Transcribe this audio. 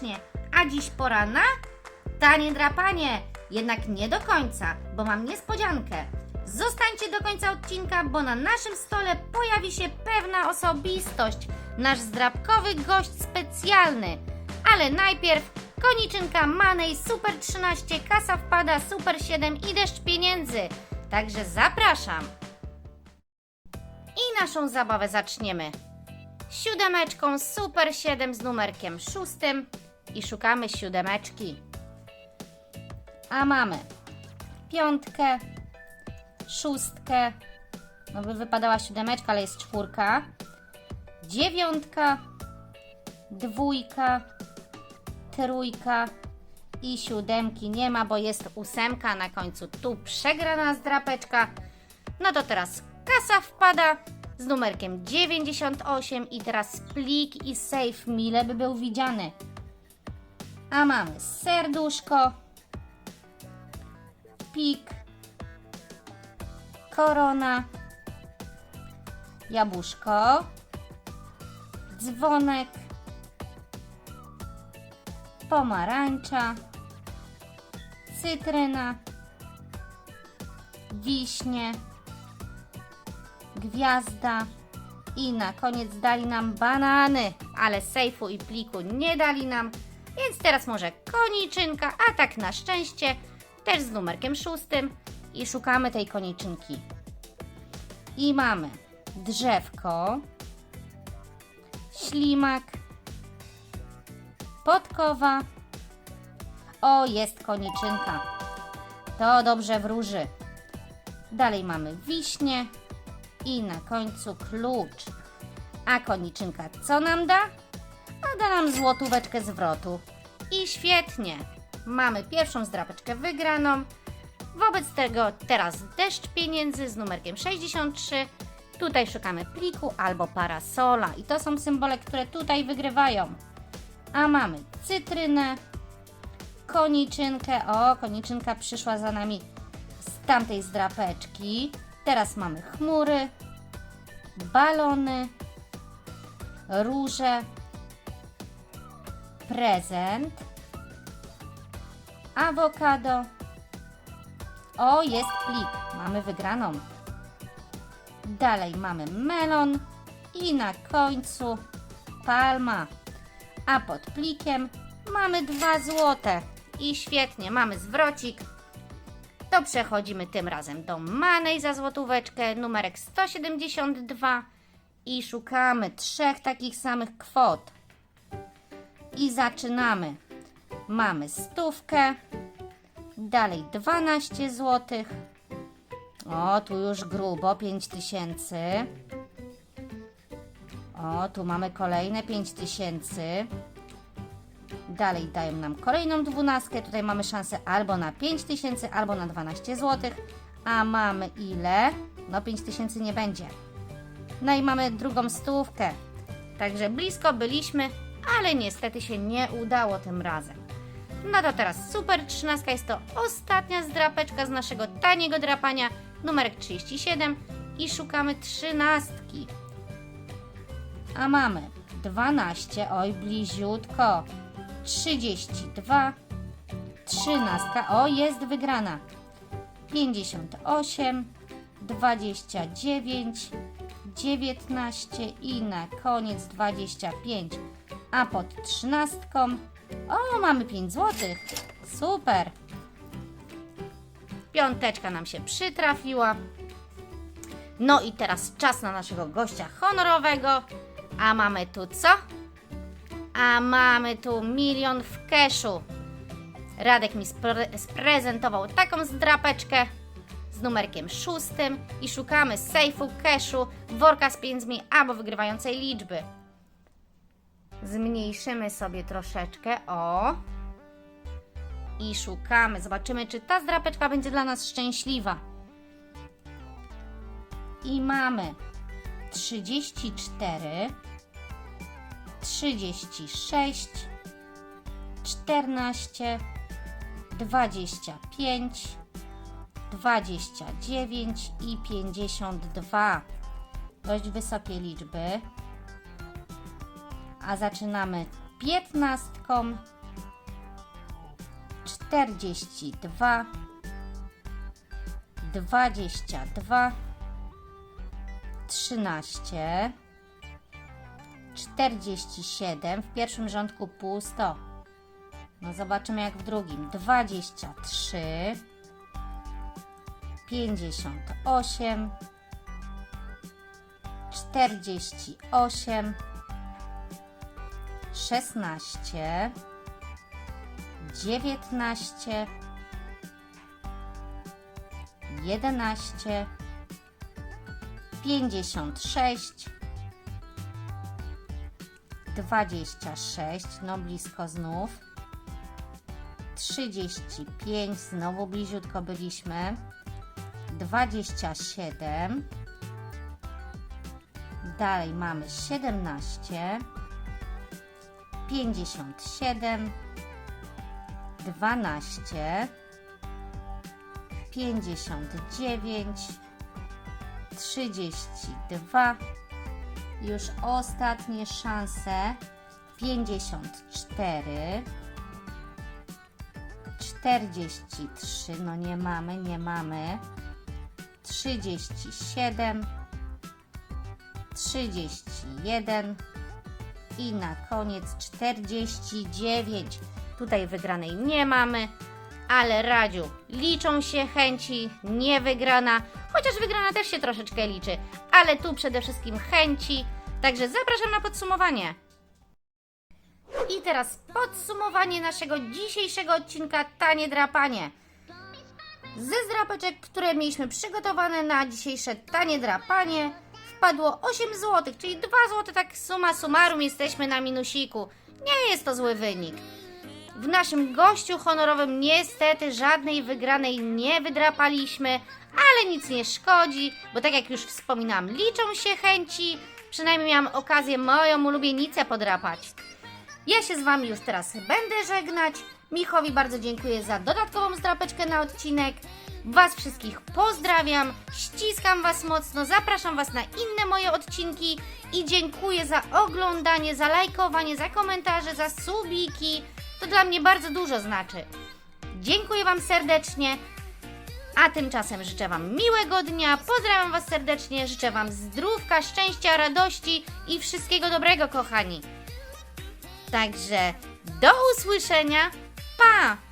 serdecznie. A dziś pora na tanie drapanie. Jednak nie do końca, bo mam niespodziankę. Zostańcie do końca odcinka, bo na naszym stole pojawi się pewna osobistość. Nasz zdrabkowy gość specjalny. Ale najpierw koniczynka Manej Super 13, kasa wpada Super 7 i deszcz pieniędzy. Także zapraszam. I naszą zabawę zaczniemy siódemeczką Super 7 z numerkiem szóstym i szukamy siódemeczki. A mamy piątkę, szóstkę, no by wypadała siódemeczka, ale jest czwórka, dziewiątka, dwójka, trójka i siódemki nie ma, bo jest ósemka na końcu. Tu przegrana zdrapeczka. No to teraz kasa wpada z numerkiem 98 i teraz plik i save mile by był widziany. A mamy serduszko, pik, korona, jabłuszko, dzwonek, pomarańcza, cytryna, wiśnie, gwiazda i na koniec dali nam banany, ale sejfu i pliku nie dali nam, więc teraz może koniczynka, a tak na szczęście też z numerkiem szóstym i szukamy tej koniczynki. I mamy drzewko, ślimak, podkowa. O, jest koniczynka. To dobrze wróży. Dalej mamy wiśnie i na końcu klucz. A koniczynka co nam da? A da nam złotóweczkę zwrotu. I świetnie. Mamy pierwszą zdrapeczkę wygraną. Wobec tego teraz deszcz pieniędzy z numerkiem 63. Tutaj szukamy pliku albo parasola. I to są symbole, które tutaj wygrywają. A mamy cytrynę, koniczynkę. O, koniczynka przyszła za nami z tamtej zdrapeczki. Teraz mamy chmury, balony, róże, prezent, awokado. O, jest plik. Mamy wygraną. Dalej mamy melon i na końcu palma. A pod plikiem mamy dwa złote. I świetnie, mamy zwrocik. To przechodzimy tym razem do Manej za złotóweczkę, numerek 172 i szukamy trzech takich samych kwot. I zaczynamy. Mamy stówkę, dalej 12 zł. O, tu już grubo 5000. O, tu mamy kolejne 5000. Dalej dają nam kolejną dwunastkę. Tutaj mamy szansę albo na 5000, albo na 12 zł. A mamy ile? No 5000 nie będzie. No i mamy drugą stówkę. Także blisko byliśmy, ale niestety się nie udało tym razem. No to teraz super 13 jest to ostatnia zdrapeczka z naszego taniego drapania, numerek 37 i szukamy trzynastki. A mamy 12, oj bliziutko, 32, 13, o jest wygrana, 58, 29, 19 i na koniec 25. A pod 13, o mamy 5 zł, super. Piąteczka nam się przytrafiła. No i teraz czas na naszego gościa honorowego. A mamy tu co? A mamy tu milion w keszu. Radek mi spre sprezentował taką zdrapeczkę z numerkiem szóstym i szukamy sejfu, keszu, worka z pieniędzmi albo wygrywającej liczby. Zmniejszymy sobie troszeczkę, o. I szukamy, zobaczymy, czy ta zdrapeczka będzie dla nas szczęśliwa. I mamy 34, 36, 14, 25, 29 i 52. Dość wysokie liczby. A zaczynamy piętnastką, czterdzieści dwa, dwadzieścia dwa, trzynaście, czterdzieści siedem. W pierwszym rządku pusto. No zobaczymy jak w drugim. Dwadzieścia trzy, pięćdziesiąt osiem, czterdzieści osiem, szesnaście, dziewiętnaście, jedenaście, pięćdziesiąt sześć, dwadzieścia sześć, no blisko znów, trzydzieści pięć, znowu bliziutko byliśmy, dwadzieścia siedem, dalej mamy siedemnaście, pięćdziesiąt siedem, dwanaście, pięćdziesiąt dziewięć, trzydzieści dwa, już ostatnie szanse, pięćdziesiąt cztery, czterdzieści trzy, no nie mamy, nie mamy, trzydzieści siedem, trzydzieści jeden i na koniec 49. Tutaj wygranej nie mamy, ale Radziu, liczą się chęci, nie wygrana, chociaż wygrana też się troszeczkę liczy, ale tu przede wszystkim chęci, także zapraszam na podsumowanie. I teraz podsumowanie naszego dzisiejszego odcinka Tanie Drapanie. Ze zdrapeczek, które mieliśmy przygotowane na dzisiejsze tanie drapanie, wpadło 8 zł, czyli 2 zł, tak suma summarum jesteśmy na minusiku. Nie jest to zły wynik. W naszym gościu honorowym niestety żadnej wygranej nie wydrapaliśmy, ale nic nie szkodzi, bo tak jak już wspominałam, liczą się chęci. Przynajmniej miałam okazję moją ulubienicę podrapać. Ja się z Wami już teraz będę żegnać. Michowi bardzo dziękuję za dodatkową zdrapeczkę na odcinek. Was wszystkich pozdrawiam, ściskam Was mocno, zapraszam Was na inne moje odcinki i dziękuję za oglądanie, za lajkowanie, za komentarze, za subiki. To dla mnie bardzo dużo znaczy. Dziękuję Wam serdecznie. A tymczasem życzę Wam miłego dnia, pozdrawiam Was serdecznie, życzę Wam zdrówka, szczęścia, radości i wszystkiego dobrego, kochani. Także do usłyszenia. Pa!